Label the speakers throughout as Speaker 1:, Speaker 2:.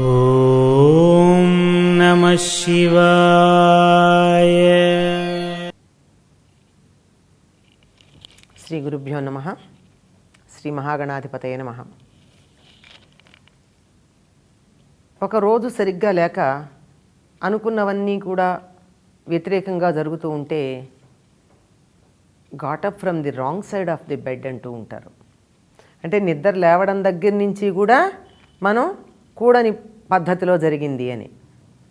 Speaker 1: ఓం నమ శివాయ.
Speaker 2: శ్రీ గురుభ్యో నమ శ్రీ మహాగణాధిపతయ నమ. ఒకరోజు సరిగ్గా లేక అనుకున్నవన్నీ కూడా వ్యతిరేకంగా జరుగుతూ ఉంటే got up from the wrong side of the bed అంటూ ఉంటారు. అంటే నిద్ర లేవడం దగ్గర నుంచి కూడా మనం కూడని పద్ధతిలో జరిగింది అని.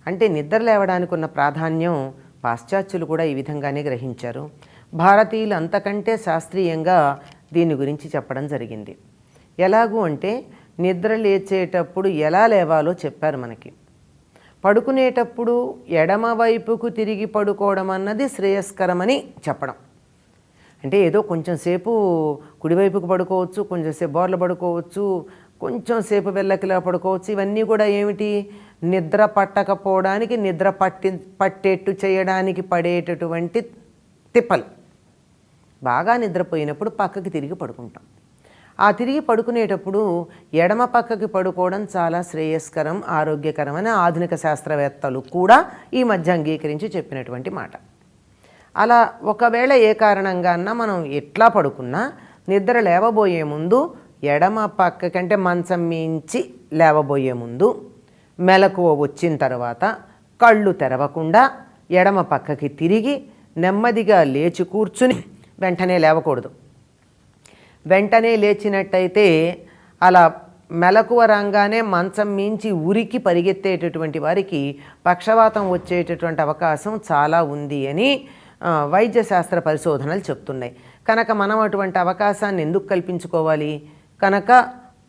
Speaker 2: అంటే నిద్ర లేవడానికి ఉన్న ప్రాధాన్యం పాశ్చాత్యులు కూడా ఈ విధంగానే గ్రహించారు. భారతీయులు అంతకంటే శాస్త్రీయంగా దీని గురించి చెప్పడం జరిగింది. ఎలాగూ అంటే నిద్ర లేచేటప్పుడు ఎలా లేవాలో చెప్పారు మనకి. పడుకునేటప్పుడు ఎడమ వైపుకు తిరిగి పడుకోవడం అన్నది శ్రేయస్కరమని చెప్పడం. అంటే ఏదో కొంచెం సేపు కుడివైపుకు పడుకోవచ్చు కొంచెం బోర్లు పడుకోవచ్చు కొంచెం సేపు వెళ్ళకిలా పడుకోవచ్చు. ఇవన్నీ కూడా ఏమిటి? నిద్ర పట్టకపోవడానికి నిద్ర పట్టి పట్టేట్టు చేయడానికి పడేటటువంటి తిప్పలు. బాగా నిద్రపోయినప్పుడు పక్కకి తిరిగి పడుకుంటాం. ఆ తిరిగి పడుకునేటప్పుడు ఎడమ పక్కకి పడుకోవడం చాలా శ్రేయస్కరం ఆరోగ్యకరం అని ఆధునిక శాస్త్రవేత్తలు కూడా ఈ మధ్య అంగీకరించి చెప్పినటువంటి మాట. అలా ఒకవేళ ఏ కారణంగా అన్నా మనం ఎట్లా పడుకున్నా నిద్ర లేవబోయే ముందు ఎడమ పక్క కంటే మంచం మించి లేవబోయే ముందు మెలకువ వచ్చిన తర్వాత కళ్ళు తెరవకుండా ఎడమ పక్కకి తిరిగి నెమ్మదిగా లేచి కూర్చుని వెంటనే లేవకూడదు. వెంటనే లేచినట్టయితే అలా మెలకువ రంగానే మంచం మించి ఉరికి పరిగెత్తేటటువంటి వారికి పక్షవాతం వచ్చేటటువంటి అవకాశం చాలా ఉంది అని వైద్యశాస్త్ర పరిశోధనలు చెప్తున్నాయి. కనుక మనం అటువంటి అవకాశాన్ని ఎందుకు కల్పించుకోవాలి? కనుక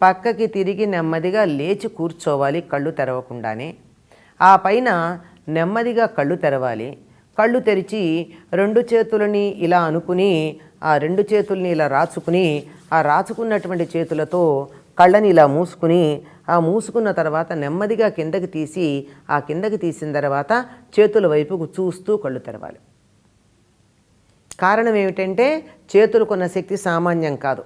Speaker 2: పక్కకి తిరిగి నెమ్మదిగా లేచి కూర్చోవాలి కళ్ళు తెరవకుండానే. ఆ పైన నెమ్మదిగా కళ్ళు తెరవాలి. కళ్ళు తెరిచి రెండు చేతులని ఇలా అనుకుని ఆ రెండు చేతుల్ని ఇలా రాచుకుని ఆ రాచుకున్నటువంటి చేతులతో కళ్ళని ఇలా మూసుకుని ఆ మూసుకున్న తర్వాత నెమ్మదిగా కిందకి తీసి ఆ కిందకి తీసిన తర్వాత చేతుల వైపుకు చూస్తూ కళ్ళు తెరవాలి. కారణం ఏమిటంటే చేతులకున్న శక్తి సామాన్యం కాదు.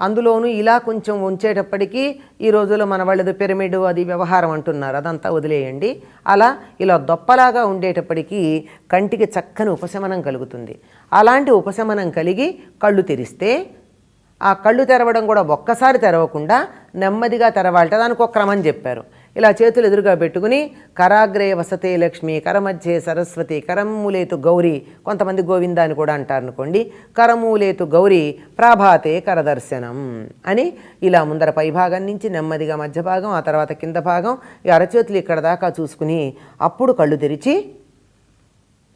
Speaker 2: అందులోనూ ఇలా కొంచెం ఉంచేటప్పటికీ ఈ రోజుల్లో మన వాళ్ళది పిరమిడ్ అది వ్యవహారం అంటున్నారు. అదంతా వదిలేయండి. అలా ఇలా దొప్పలాగా ఉండేటప్పటికీ కంటికి చక్కని ఉపశమనం కలుగుతుంది. అలాంటి ఉపశమనం కలిగి కళ్ళు తెరిస్తే ఆ కళ్ళు తెరవడం కూడా ఒక్కసారి తెరవకుండా నెమ్మదిగా తెరవాలట దానికి ఒక క్రమం చెప్పారు. ఇలా చేతులు ఎదురుగా పెట్టుకుని కరాగ్రే వసతే లక్ష్మి కరమధ్యే సరస్వతి కరమ్ములేతు గౌరీ కొంతమంది గోవింద అని కూడా అంటారు అనుకోండి కరమూలేతు గౌరీ ప్రాభాతే కరదర్శనం అని ఇలా ముందర పైభాగం నుంచి నెమ్మదిగా మధ్య భాగం ఆ తర్వాత కింద భాగం ఈ అరచేతులు ఇక్కడ దాకా చూసుకుని అప్పుడు కళ్ళు తెరిచి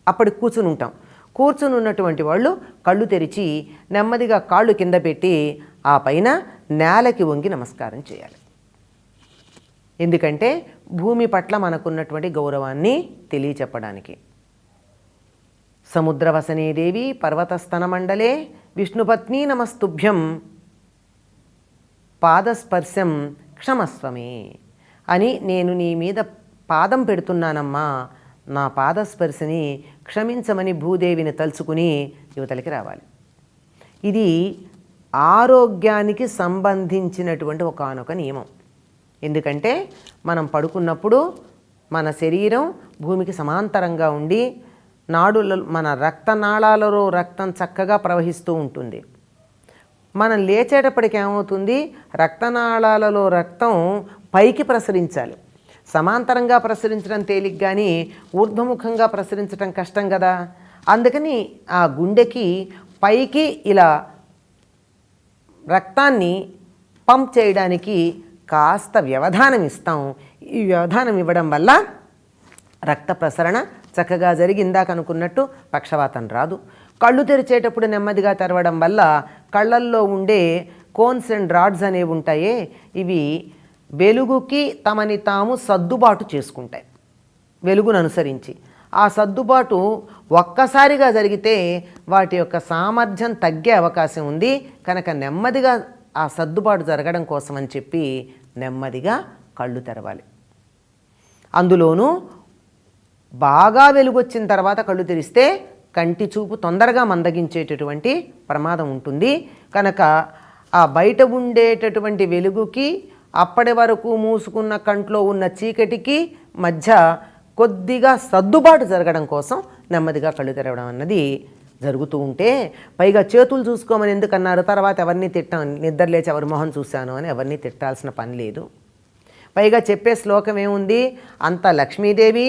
Speaker 2: అప్పటికి కూర్చుని ఉంటాం. కూర్చుని ఉన్నటువంటి వాళ్ళు కళ్ళు తెరిచి నెమ్మదిగా కాళ్ళు కింద పెట్టి ఆ పైన నేలకి వంగి నమస్కారం చేయాలి. ఎందుకంటే భూమి పట్ల మనకున్నటువంటి గౌరవాన్ని తెలియచెప్పడానికి. సముద్రవసనేదేవి పర్వతస్తనమండలే విష్ణుపత్ని నమస్తుభ్యం. పాదస్పర్శం క్షమస్వమే. అని నేను నీ మీద పాదం పెడుతున్నానమ్మా. నా పాదస్పర్శని క్షమించమని భూదేవిని తలుచుకుని యువతలకి రావాలి. ఇది ఆరోగ్యానికి సంబంధించినటువంటి ఒకనొక నియమం. ఎందుకంటే మనం పడుకున్నప్పుడు మన శరీరం భూమికి సమాంతరంగా ఉండి నాడుల మన రక్తనాళాలలో రక్తం చక్కగా ప్రవహిస్తూ ఉంటుంది. మనం లేచేటప్పటికి ఏమవుతుంది? రక్తనాళాలలో రక్తం పైకి ప్రసరించాలి. సమాంతరంగా ప్రసరించడం తేలిక కానీ ఊర్ధ్వముఖంగా ప్రసరించడం కష్టం కదా? అందుకని ఆ గుండెకి పైకి ఇలా రక్తాన్ని పంప్ చేయడానికి కాస్త వ్యవధానం ఇస్తాం. ఈ వ్యవధానం ఇవ్వడం వల్ల రక్త ప్రసరణ చక్కగా జరిగి ఇందాక అనుకున్నట్టు పక్షవాతం రాదు. కళ్ళు తెరిచేటప్పుడు నెమ్మదిగా తెరవడం వల్ల కళ్ళల్లో ఉండే కోన్స్ అండ్ రాడ్స్ అనేవి ఉంటాయే ఇవి వెలుగుకి తమని తాము సర్దుబాటు చేసుకుంటాయి. వెలుగును అనుసరించి. ఆ సర్దుబాటు ఒక్కసారిగా జరిగితే వాటి యొక్క సామర్థ్యం తగ్గే అవకాశం ఉంది. కనుక నెమ్మదిగా ఆ సర్దుబాటు జరగడం కోసం అని చెప్పి నెమ్మదిగా కళ్ళు తెరవాలి. అందులోనూ బాగా వెలుగొచ్చిన తర్వాత కళ్ళు తెరిస్తే కంటి చూపు తొందరగా మందగించేటటువంటి ప్రమాదం ఉంటుంది. కనుక ఆ బయట ఉండేటటువంటి వెలుగుకి అప్పటి వరకు మూసుకున్న కంట్లో ఉన్న చీకటికి మధ్య కొద్దిగా సర్దుబాటు జరగడం కోసం నెమ్మదిగా కళ్ళు తెరవడం అన్నది జరుగుతూ ఉంటే పైగా చేతులు చూసుకోమని ఎందుకన్నారు? తర్వాత ఎవరిని తిట్టాం? నిద్ర లేచి ఎవరి మొహం చూశాను అని ఎవరిని తిట్టాల్సిన పని లేదు. పైగా చెప్పే శ్లోకం ఏముంది? అంత లక్ష్మీదేవి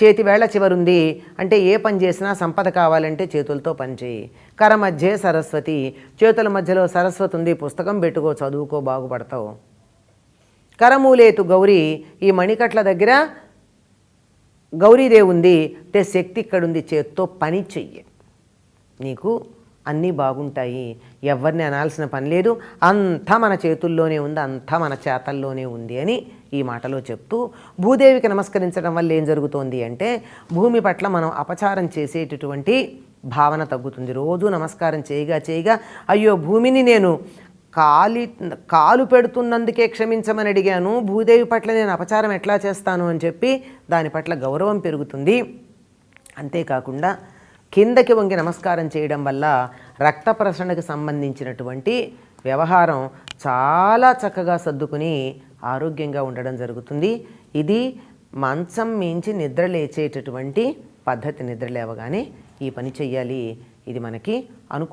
Speaker 2: చేతి వేళ చివరుంది. అంటే ఏ పని చేసినా సంపద కావాలంటే చేతులతో పనిచేయి కర మధ్యే సరస్వతి. చేతుల మధ్యలో సరస్వతి ఉంది. పుస్తకం పెట్టుకో చదువుకో బాగుపడతావు. కరమూలేతు గౌరీ ఈ మణికట్ల దగ్గర గౌరీదేవి ఉంది అంటే శక్తి ఇక్కడుంది. చేత్తో పని చెయ్యి. నీకు అన్నీ బాగుంటాయి. ఎవరిని అనాల్సిన పని లేదు. అంతా మన చేతుల్లోనే ఉంది అంతా మన చేతల్లోనే ఉంది అని ఈ మాటలో చెప్తూ భూదేవికి నమస్కరించడం వల్ల ఏం జరుగుతోంది అంటే భూమి పట్ల మనం అపచారం చేసేటటువంటి భావన తగ్గుతుంది. రోజు నమస్కారం చేయగా చేయగా అయ్యో భూమిని నేను కాలి కాలు పెడుతున్నందుకే క్షమించమని అడిగాను. భూదేవి పట్ల నేను అపచారం ఎట్లా చేస్తాను అని చెప్పి దాని పట్ల గౌరవం పెరుగుతుంది. అంతేకాకుండా కిందకి వంగి నమస్కారం చేయడం వల్ల రక్త ప్రసరణకు సంబంధించినటువంటి వ్యవహారం చాలా చక్కగా సర్దుకుని ఆరోగ్యంగా ఉండడం జరుగుతుంది. ఇది మంచం మించి నిద్ర లేచేటటువంటి పద్ధతి. నిద్ర లేవగానే ఈ పని చెయ్యాలి. ఇది మనకి అనుకూ